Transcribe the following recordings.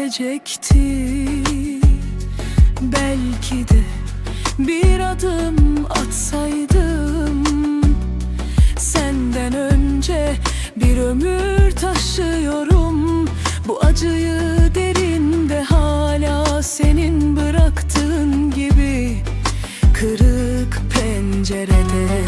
bitecekti. Belki de bir adım atsaydım Senden önce bir ömür taşıyorum. Bu acıyı derinde hala senin bıraktığın gibi Kırık pencerede.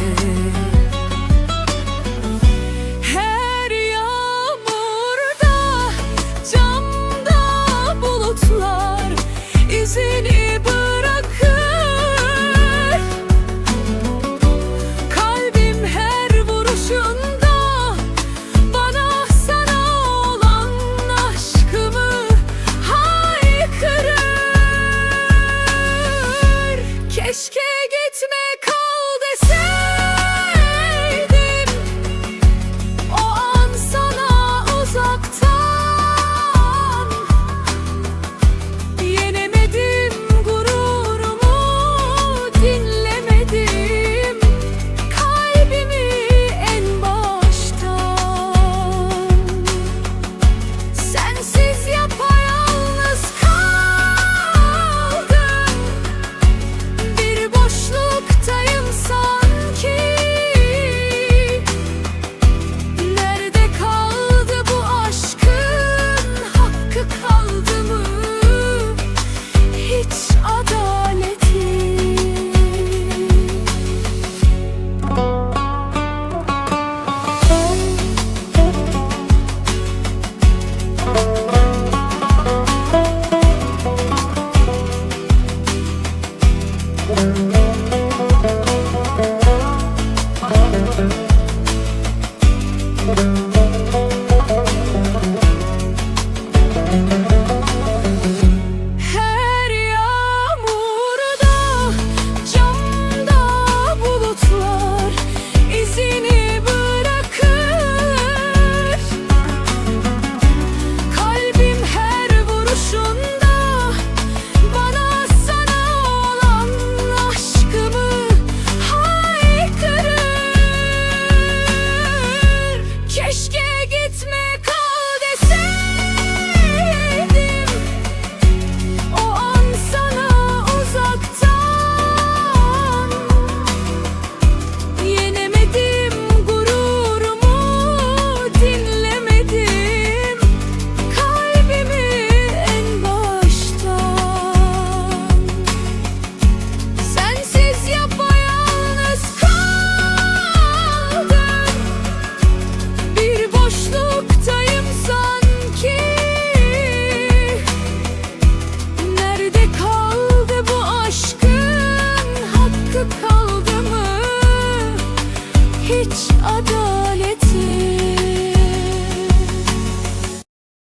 hiç adaleti